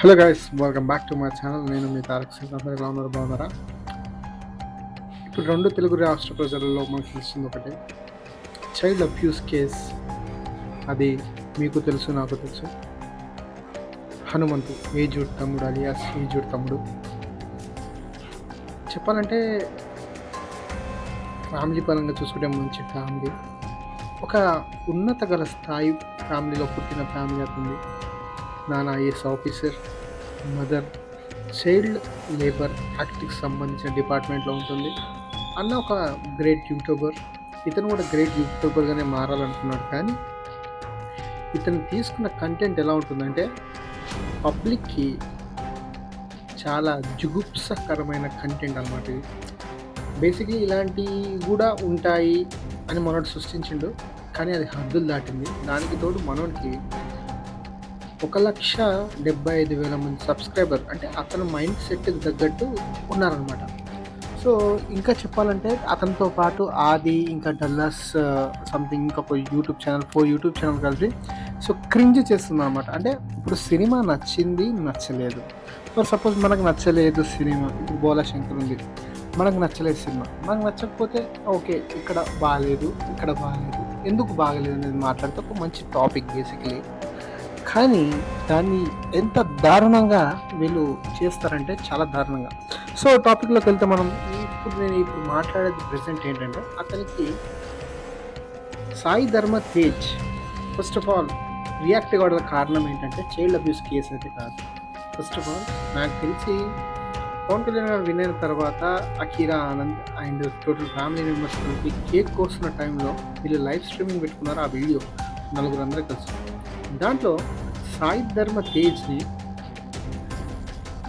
Hello guys welcome back to my channel. నేను మీ తారక్ సింగ్. అందరూ ఎలా ఉన్నారు? బాగున్నారా? ఇప్పుడు రెండు తెలుగు రాష్ట్ర ప్రజలలో మనకు తెలుస్తుంది ఒకటి. చైల్డ్ అబ్యూస్ కేస్ అది మీకు తెలుసు నాకు తెలుసు. హనుమంతు ఏజూడ్ తమ్ముడు అలియాస్ ఏజూడ్ తమ్ముడు? చెప్పాలంటే ఫ్యామిలీ పరంగా చూసుకుంటే మంచి ఫ్యామిలీ. ఒక ఉన్నత గల స్థాయి ఫ్యామిలీలో పుట్టిన ఫ్యామిలీ అవుతుంది నాన్న IAS officer mother child labour యాక్ట్కి సంబంధించిన డిపార్ట్మెంట్లో ఉంటుంది. అన్న ఒక గ్రేట్ యూట్యూబర్ ఇతను కూడా గ్రేట్ యూట్యూబర్గానే మారాలనుకున్నాడు. కానీ ఇతను తీసుకున్న కంటెంట్ ఎలా ఉంటుందంటే పబ్లిక్కి చాలా జుగుప్సకరమైన కంటెంట్ అనమాట ఇది. బేసిక్లీ ఇలాంటివి కూడా ఉంటాయి అని మనోడు సృష్టించిండు. కానీ అది హద్దులు దాటింది. దానికి తోడు మనోడికి ఒక లక్ష డెబ్బై ఐదు వేల మంది సబ్స్క్రైబర్ అంటే అతని మైండ్ సెట్కి తగ్గట్టు ఉన్నారనమాట సో ఇంకా చెప్పాలంటే అతనితో పాటు ఆది ఇంకా డల్లాస్ సంథింగ్ ఇంకొక YouTube channel four YouTube channel కలిసి సో క్రింజ్ చేస్తుంది అనమాట అంటే ఇప్పుడు సినిమా నచ్చింది నచ్చలేదు. ఫర్ సపోజ్ మనకు నచ్చలేదు సినిమా ఇప్పుడు బోలా శంకర్ ఉంది. మనకు నచ్చలేదు సినిమా. మనకు నచ్చకపోతే ఓకే ఇక్కడ బాగాలేదు ఇక్కడ బాగాలేదు ఎందుకు బాగాలేదు అనేది మాట్లాడితే ఒక మంచి టాపిక్ బేసిక్లీ కానీ దాన్ని ఎంత దారుణంగా వీళ్ళు చేస్తారంటే చాలా దారుణంగా. సో టాపిక్లోకి వెళ్తే మనం ఇప్పుడు నేను ఇప్పుడు మాట్లాడేది ప్రజెంట్ ఏంటంటే అతనికి Sai Dharam Tej first of all react కావడం కారణం ఏంటంటే చైల్డ్ అబ్యూస్ కేసు అయితే కాదు. ఫస్ట్ ఆఫ్ ఆల్ నాకు తెలిసి పవన్ కళ్యాణ్ గారు అయిన తర్వాత Akira Anand and total family members కలిపి కేక్ కోస్తున్న టైంలో వీళ్ళు లైవ్ స్ట్రీమింగ్ పెట్టుకున్నారు ఆ వీడియో? నలుగురు అందరూ కలిసి. దాంట్లో సాయి ధర్మ తేజ్ని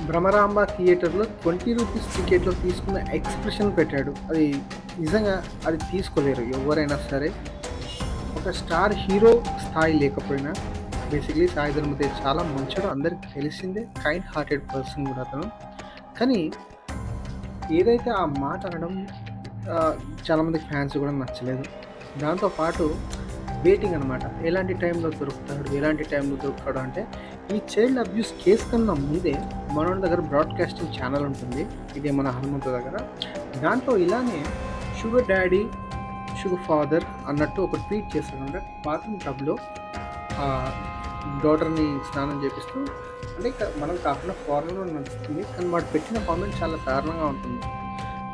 భ్రమరాంబ థియేటర్లో ట్వంటీ రూపీస్ టికెట్లో తీసుకున్న ఎక్స్ప్రెషన్ పెట్టాడు. అది నిజంగా అది తీసుకోలేరు. ఎవరైనా సరే ఒక స్టార్ హీరో స్థాయి లేకపోయినా బేసిక్లీ సాయి ధర్మ తేజ్ చాలా మంచోడు. అందరికి తెలిసిందే కైండ్ హార్టెడ్ పర్సన్ కూడా అతను. కానీ ఏదైతే ఆ మాట అనడం చాలామంది ఫ్యాన్స్ కూడా నచ్చలేదు. దాంతోపాటు వెయిటింగ్ అనమాట ఎలాంటి టైంలో దొరుకుతాడు ఎలాంటి టైంలో దొరుకుతాడు అంటే ఈ చైల్డ్ అబ్యూస్ కేసు కన్నా ముందే మన దగ్గర బ్రాడ్కాస్టింగ్ ఛానల్ ఉంటుంది. ఇది మన హనుమంతు దగ్గర. దాంట్లో ఇలానే షుగర్ డాడీ షుగర్ ఫాదర్ అన్నట్టు ఒక ట్వీట్ చేస్తాడు అంటే బాత్రూమ్ టబ్లో డాటర్ని స్నానం చేపిస్తూ అంటే ఇక మనం కాకుండా ఫారెన్లో నడుస్తుంది కానీ వాడు పెట్టిన కామెంట్ చాలా దారుణంగా ఉంటుంది.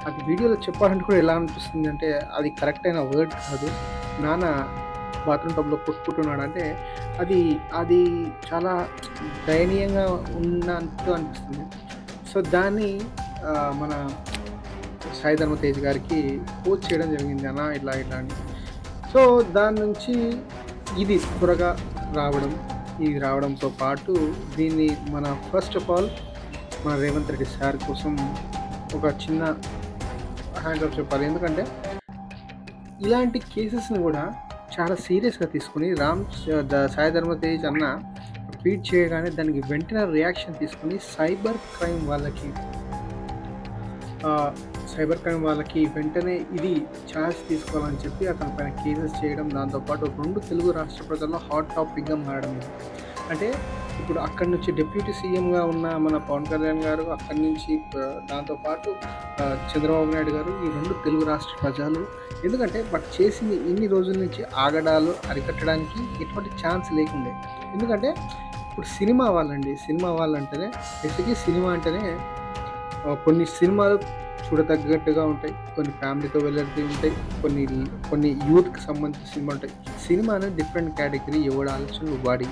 అది వీడియోలో చెప్పాలంటే కూడా ఎలా అనిపిస్తుంది అంటే అది కరెక్ట్ అయిన వర్డ్ కాదు. నాన్న బాత్రూమ్ టబ్లో కొట్టుకుంటున్నాడు అంటే అది అది చాలా దయనీయంగా ఉన్నట్టు అనిపిస్తుంది. సో దాన్ని మన సాయి ధర్మ తేజ్ గారికి పోస్ట్ చేయడం జరిగింది. అన్న ఇట్లా ఇట్లా అని. సో దాని నుంచి ఇది త్వరగా రావడం ఇది రావడంతో పాటు దీన్ని మన ఫస్ట్ ఆఫ్ ఆల్ మన రేవంత్ రెడ్డి సార్ కోసం ఒక చిన్న హ్యాండ్ ఆఫ్ చెప్పాలి. ఎందుకంటే ఇలాంటి కేసెస్ని కూడా చాలా సీరియస్గా తీసుకుని రామ్ ద- సాయి ధర్మ తేజ్ అన్న ట్వీట్ చేయగానే దానికి వెంటనే రియాక్షన్ తీసుకుని సైబర్ క్రైమ్ వాళ్ళకి సైబర్ క్రైమ్ వాళ్ళకి వెంటనే ఇది ఛార్జ్ తీసుకోవాలని చెప్పి అతని పైన కేసెస్ చేయడం దాంతోపాటు రెండు తెలుగు రాష్ట్ర ప్రజల్లో హాట్ టాపిక్గా మారడం. అంటే ఇప్పుడు అక్కడి నుంచి డిప్యూటీ సీఎంగా ఉన్న మన పవన్ కళ్యాణ్ గారు అక్కడి నుంచి దాంతోపాటు చంద్రబాబు నాయుడు గారు ఈ రెండు తెలుగు రాష్ట్ర ప్రజలు. ఎందుకంటే బట్ చేసింది ఇన్ని రోజుల నుంచి ఆగడాలు అరికట్టడానికి ఎటువంటి ఛాన్స్ లేకుండే. ఎందుకంటే ఇప్పుడు సినిమా వాళ్ళండి. సినిమా వాళ్ళంటేనే ఎస్కి సినిమా అంటేనే కొన్ని సినిమాలు చూడతగ్గట్టుగా ఉంటాయి. కొన్ని ఫ్యామిలీతో వెళ్ళేది ఉంటాయి. కొన్ని కొన్ని యూత్కి సంబంధించిన సినిమా ఉంటాయి. సినిమా అనేది డిఫరెంట్ కేటగిరీ ఎవడ ఆలోచనలు వాడి.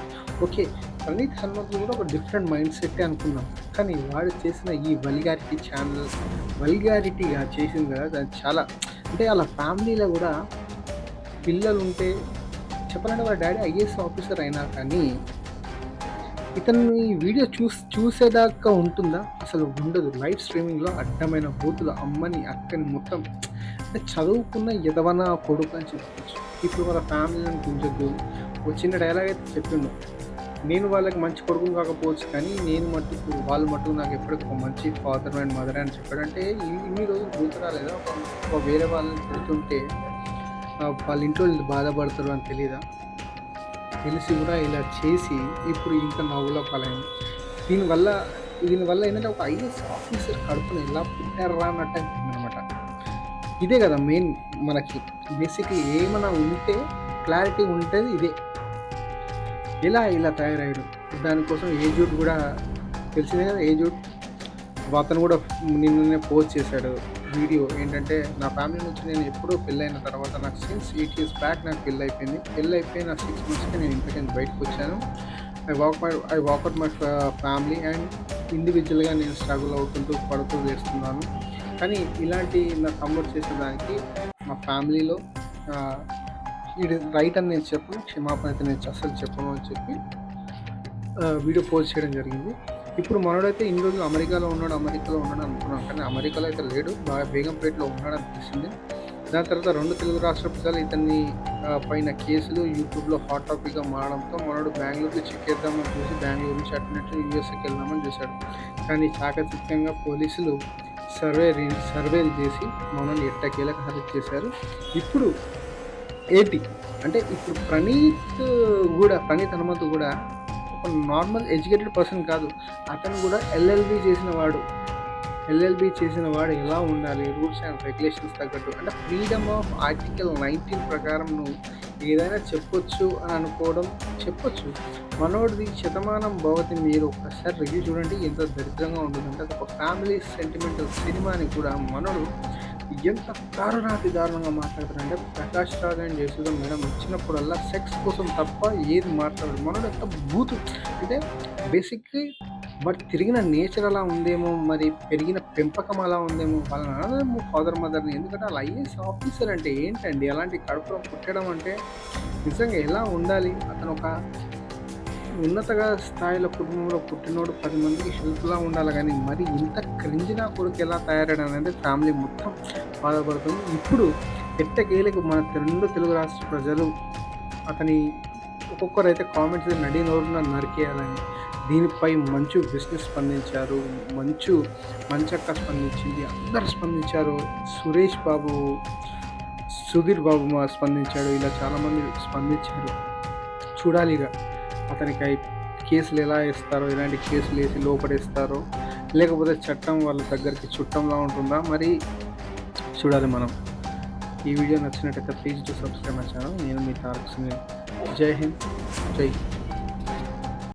ఓకే ప్రణీత్ హనుమంతు కూడా ఒక డిఫరెంట్ మైండ్ సెట్ అనుకున్నాం. కానీ వాడు చేసిన ఈ వల్గారిటీ ఛానల్ వల్గారిటీగా చేసింది కదా అది చాలా అంటే వాళ్ళ ఫ్యామిలీలో కూడా పిల్లలు ఉంటే చెప్పాలంటే వాళ్ళ డాడీ ఐఏఎస్ ఆఫీసర్ అయినా కానీ ఇతను ఈ వీడియో చూస్ చూసేదాకా ఉంటుందా? అసలు ఉండదు. లైవ్ స్ట్రీమింగ్లో అడ్డమైన బూతులు అమ్మని అక్కని మొత్తం. అంటే చదువుకున్న ఎదవన కొడుకు అని చెప్పచ్చు. ఇప్పుడు వాళ్ళ ఫ్యామిలీని గుంజొద్దు ఒక చిన్న డైలాగ్ అయితే చెప్పిండు. నేను వాళ్ళకి మంచి కొడుకుని కాకపోవచ్చు కానీ నేను మట్టుకు వాళ్ళు మట్టుకు నాకు ఎప్పటికీ ఒక మంచి ఫాదర్ అండ్ మదర్ అని చెప్పాడంటే ఇన్ని ఇన్ని రోజులు గుర్తురాలేదా? ఒక ఒక వేరే వాళ్ళని పెడుతుంటే వాళ్ళ ఇంట్లో బాధపడతారు అని తెలియదా తెలిసి కూడా ఇలా చేసి ఇప్పుడు ఇంకా నవ్వుల పాలైంది. దీనివల్ల దీనివల్ల ఏంటంటే ఒక ఐఎస్ ఆఫీసర్ కడుపున ఎలా పుట్టారా అన్నట్టు అనమాట ఇదే కదా మెయిన్ మనకి. బేసిక్లీ ఏమైనా ఉంటే క్లారిటీ ఉంటుంది ఇదే. ఎలా ఇలా తయారయ్యాడు దానికోసం ఏజూడ్ కూడా తెలిసిందే కదా ఏజూడ్ అతను కూడా నిన్ననే పోస్ట్ చేశాడు వీడియో ఏంటంటే నా ఫ్యామిలీ నుంచి నేను ఎప్పుడూ పెళ్ళైన తర్వాత నాకు సిన్స్ ఎయిట్ ఇయర్స్ బ్యాక్ నాకు పెళ్ళి అయిపోయింది పెళ్ళి అయిపోయి నా సిక్స్ మంత్స్కి నేను ఇంటికి నుంచి బయటకు వచ్చాను I walk my I walk out my family and ఇండివిజువల్గా నేను స్ట్రగుల్ అవుతుంటూ పడుతూ వేస్తున్నాను. కానీ ఇలాంటి నా తమ్ముడు చేసేదానికి మా ఫ్యామిలీలో ఇది రైట్ అని నేను చెప్పను క్షమాపణ అయితే నేను అసలు చెప్పను అని చెప్పి వీడియో పోస్ట్ చేయడం జరిగింది. ఇప్పుడు మనోడైతే ఇన్ని రోజులు అమెరికాలో ఉన్నాడు అమెరికాలో ఉన్నాడు అనుకున్నాం. కానీ అమెరికాలో అయితే లేడు. బాగా బేగంపేటలో ఉన్నాడు అనిపిస్తుంది. దాని తర్వాత రెండు తెలుగు రాష్ట్ర ప్రజలు ఇతన్ని పైన కేసులు యూట్యూబ్లో హాట్ టాపిక్గా మారడంతో మనోడు బెంగళూరుకి చెక్ చేద్దామని చూసి బెంగళూరు నుంచి అటునట్టు యూఎస్కి వెళ్దామని చూశాడు. కానీ చాకచక్యంగా పోలీసులు సర్వే సర్వేలు చేసి మనల్ని ఎట్టకేలకు అరెస్ట్ చేశారు. ఇప్పుడు ఏంటి? అంటే ఇప్పుడు ప్రణీత్ కూడా ప్రణీత్ హనుమంత్ కూడా నార్మల్ ఎడ్యుకేటెడ్ పర్సన్ కాదు. అతను కూడా ఎల్ఎల్బి చేసిన వాడు. ఎల్ఎల్బి చేసిన వాడు ఎలా ఉండాలి? రూల్స్ అండ్ రెగ్యులేషన్స్ తగ్గట్టు. అంటే ఫ్రీడమ్ ఆఫ్ ఆర్టికల్ నైన్టీన్ ప్రకారం నువ్వు ఏదైనా చెప్పొచ్చు అని అనుకోవడం చెప్పొచ్చు. మనోడిది శతమానం భవతి మీరు ఒకసారి రివ్యూ చూడండి. ఎంత దరిద్రంగా ఉంటుందంటే ఒక ఫ్యామిలీ సెంటిమెంటల్ సినిమాని కూడా మనోడు ఎంత దారుణాతి దారుణంగా మాట్లాడతారంటే ప్రకాష్ రాజ్ అండ్ జయసుధ మేడం వచ్చినప్పుడల్లా సెక్స్ కోసం తప్ప ఏది మాట్లాడదు మనోడు ఎంత బూతు అంటే బేసిక్లీ మరి తిరిగిన నేచర్ అలా ఉందేమో మరి పెరిగిన పెంపకం అలా ఉందేమో వాళ్ళ అనదేమో ఫాదర్ మదర్ని ఎందుకంటే అలా ఐఏఎస్ ఆఫీసర్ అంటే ఏంటండి? అలాంటి కడుపులో పుట్టడం అంటే నిజంగా ఎలా ఉండాలి? అతను ఒక ఉన్నతగా స్థాయిలో కుటుంబంలో పుట్టినోడు పది మందికి హెల్ప్లా ఉండాలి కానీ మరి ఇంత క్రింజినా కొడుకు ఎలా తయారడం అనేది ఫ్యామిలీ మొత్తం బాధపడుతుంది. ఇప్పుడు ఎట్టకేలకు మన రెండు తెలుగు రాష్ట్ర ప్రజలు అతని ఒక్కొక్కరు అయితే కామెంట్స్ నడి నోరున నరికేయాలని. దీనిపై మంచు బిజినెస్ స్పందించారు మంచు మంచక్క స్పందించింది అందరు స్పందించారు. సురేష్ బాబు సుధీర్ బాబు స్పందించాడు ఇలా చాలామంది స్పందించారు. చూడాలిగా. అతనికి కేసులు ఎలా వేస్తారో ఎలాంటి కేసులు వేసి లోపడేస్తారో లేకపోతే చట్టం వాళ్ళ దగ్గరికి చుట్టంలా ఉంటుందా? మరి చూడాలి మనం. ఈ వీడియో నచ్చినట్టయితే please to subscribe my channel నేను మీ తారక్ సింగ్ జై హింద్. జై హింద్